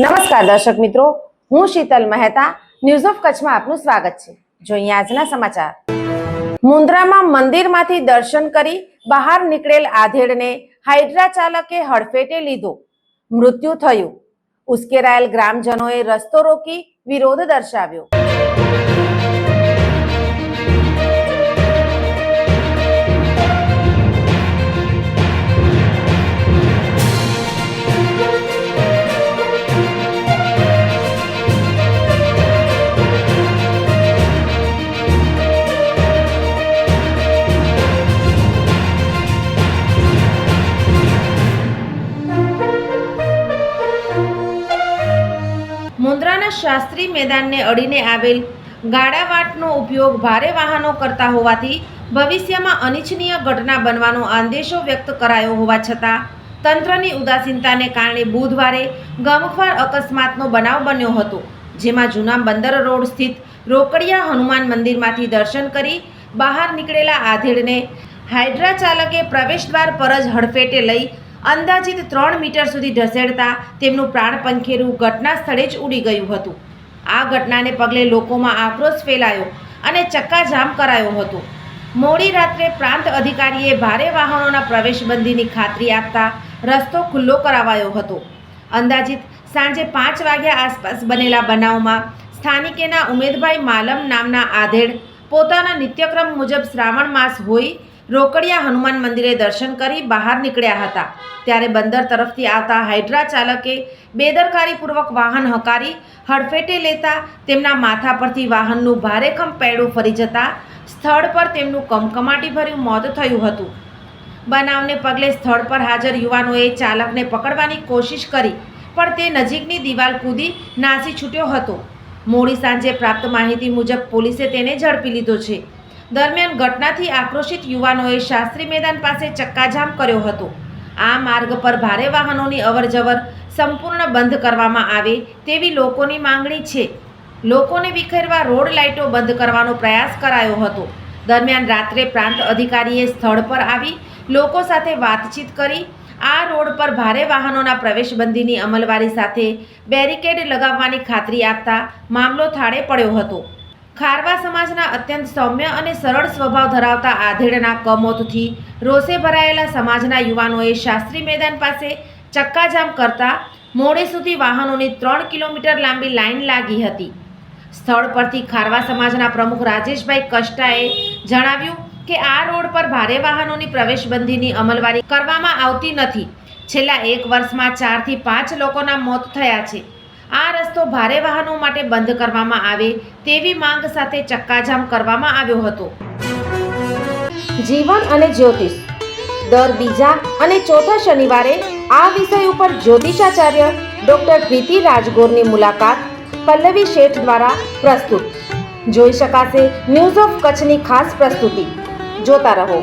નમસ્કાર દર્શક મિત્રો, હું શીતલ મહેતા ન્યૂઝ ઓફ કચ્છમાં આપનું સ્વાગત છે. જોઈએ આજના સમાચાર. મુન્દ્રામાં મંદિરમાંથી દર્શન કરી બહાર નીકળેલ આધેડને હાઇડ્રા ચાલકે હડફેટે લીધો. મૃત્યુ થયું. ઉશ્કેરાયેલ ગ્રામજનોએ રસ્તો રોકી વિરોધ દર્શાવ્યો. શાસ્ત્રી મેદાનને અડીને આવેલ ગાડાવાટનો ઉપયોગ ભારે વાહનો કરતા હોવાથી ભવિષ્યમાં અનિચ્છનીય ઘટના બનવાનો અંદેશો વ્યક્ત કરાયો હોવા છતાં તંત્રની ઉદાસીનતાને કારણે બુધવારે ગમખ્વાર અકસ્માતનો બનાવ બન્યો હતો, જેમાં જૂના બંદર રોડ સ્થિત રોકડિયા હનુમાન મંદિરમાંથી દર્શન કરી બહાર નીકળેલા આધેડને હાઇડ્રા ચાલકે પ્રવેશદ્વાર પર જ હડફેટે લઈ અંદાજિત ત્રણ મીટર સુધી ઢસેડતા તેમનું પ્રાણ પંખેરું ઘટના સ્થળે જ ઉડી ગયું હતું. આ ઘટનાને પગલે લોકોમાં આક્રોશ ફેલાયો અને ચક્કાજામ કરાયો હતો. મોડી રાત્રે પ્રાંત અધિકારીએ ભારે વાહનોના પ્રવેશબંધીની ખાતરી આપતા રસ્તો ખુલ્લો કરાવાયો હતો. અંદાજિત સાંજે પાંચ વાગ્યા આસપાસ બનેલા બનાવમાં સ્થાનિકેના ઉમેદભાઈ માલમ નામના આધેડ પોતાના નિત્યક્રમ મુજબ શ્રાવણ માસ હોય રોકડિયા હનુમાન મંદિરે દર્શન કરી બહાર નીકળ્યા હતા. ત્યારે બંદર તરફથી આવતા હાઇડ્રા ચાલકે બેદરકારીપૂર્વક વાહન હકારી હડફેટે લેતા તેમના માથા પરથી વાહનનું ભારેખમ પૈડું ફરી જતા સ્થળ પર તેમનું કમકમાટીભર્યું મોત થયું હતું. બનાવને પગલે સ્થળ પર હાજર યુવાનોએ ચાલકને પકડવાની કોશિશ કરી, પણ તે નજીકની દિવાલ કૂદી નાસી છૂટ્યો હતો. મોડી સાંજે પ્રાપ્ત માહિતી મુજબ પોલીસે તેને ઝડપી લીધો છે. દરમિયાન ઘટનાથી આક્રોશિત યુવાનોએ શાસ્ત્રી મેદાન પાસે ચક્કાજામ કર્યો હતો. આ માર્ગ પર ભારે વાહનોની અવરજવર સંપૂર્ણ બંધ કરવામાં આવે તેવી લોકોની માંગણી છે. લોકોને વિખેરવા રોડ લાઇટો બંધ કરવાનો પ્રયાસ કરાયો હતો. દરમિયાન રાત્રે પ્રાંત અધિકારીએ સ્થળ પર આવી લોકો સાથે વાતચીત કરી આ રોડ પર ભારે વાહનોના પ્રવેશબંધીની અમલવારી સાથે બેરિકેડ લગાવવાની ખાતરી આપતા મામલો થાળે પડ્યો હતો. ખારવા સમાજના અત્યંત સૌમ્ય અને સરળ સ્વભાવ ધરાવતા આધેડના કમોતથી રોષે ભરાયેલા સમાજના યુવાનોએ શાસ્ત્રી મેદાન પાસે ચક્કાજામ કરતા મોડે સુધી વાહનોની ત્રણ કિલોમીટર લાંબી લાઈન લાગી હતી. સ્થળ પરથી ખારવા સમાજના પ્રમુખ રાજેશભાઈ કષ્ટાએ જણાવ્યું કે આ રોડ પર ભારે વાહનોની પ્રવેશબંધીની અમલવારી કરવામાં આવતી નથી. છેલ્લા એક વર્ષમાં ચારથી પાંચ લોકોના મોત થયા છે. આ રસ્તો ભારે વાહનો માટે બંધ કરવામાં આવે તેવી માંગ સાથે ચક્કાજામ કરવામાં આવ્યો હતો. જીવન અને જ્યોતિષ. દર બીજા અને ચોથા શનિવારે આ વિષય ઉપર જ્યોતિષાચાર્ય ડોક્ટર પ્રીતિ રાજગોરની મુલાકાત પલ્લવી શેઠ દ્વારા પ્રસ્તુત. જોઈ શકાશે ન્યૂઝ ઓફ કચ્છની ખાસ પ્રસ્તુતિ. જોતા રહો.